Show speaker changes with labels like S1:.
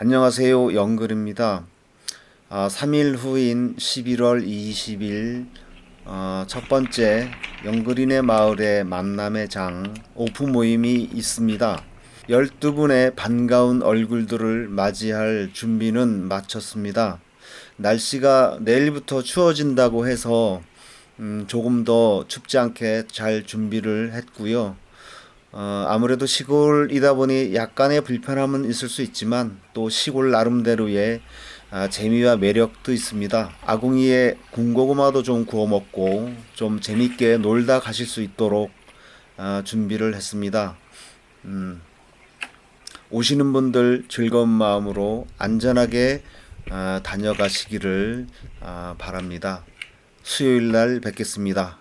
S1: 안녕하세요. 영글입니다. 아, 3일 후인 11월 20일 어, 첫 번째 영글인의 마을의 만남의 장 오프 모임이 있습니다. 12분의 반가운 얼굴들을 맞이할 준비는 마쳤습니다. 날씨가 내일부터 추워진다고 해서 음, 조금 더 춥지 않게 잘 준비를 했고요. 어, 아무래도 시골이다 보니 약간의 불편함은 있을 수 있지만 또 시골 나름대로의 아, 재미와 매력도 있습니다. 아궁이에 군고구마도 좀 구워 먹고 좀 재밌게 놀다 가실 수 있도록 아, 준비를 했습니다. 음, 오시는 분들 즐거운 마음으로 안전하게 아, 다녀가시기를 아, 바랍니다. 수요일 날 뵙겠습니다.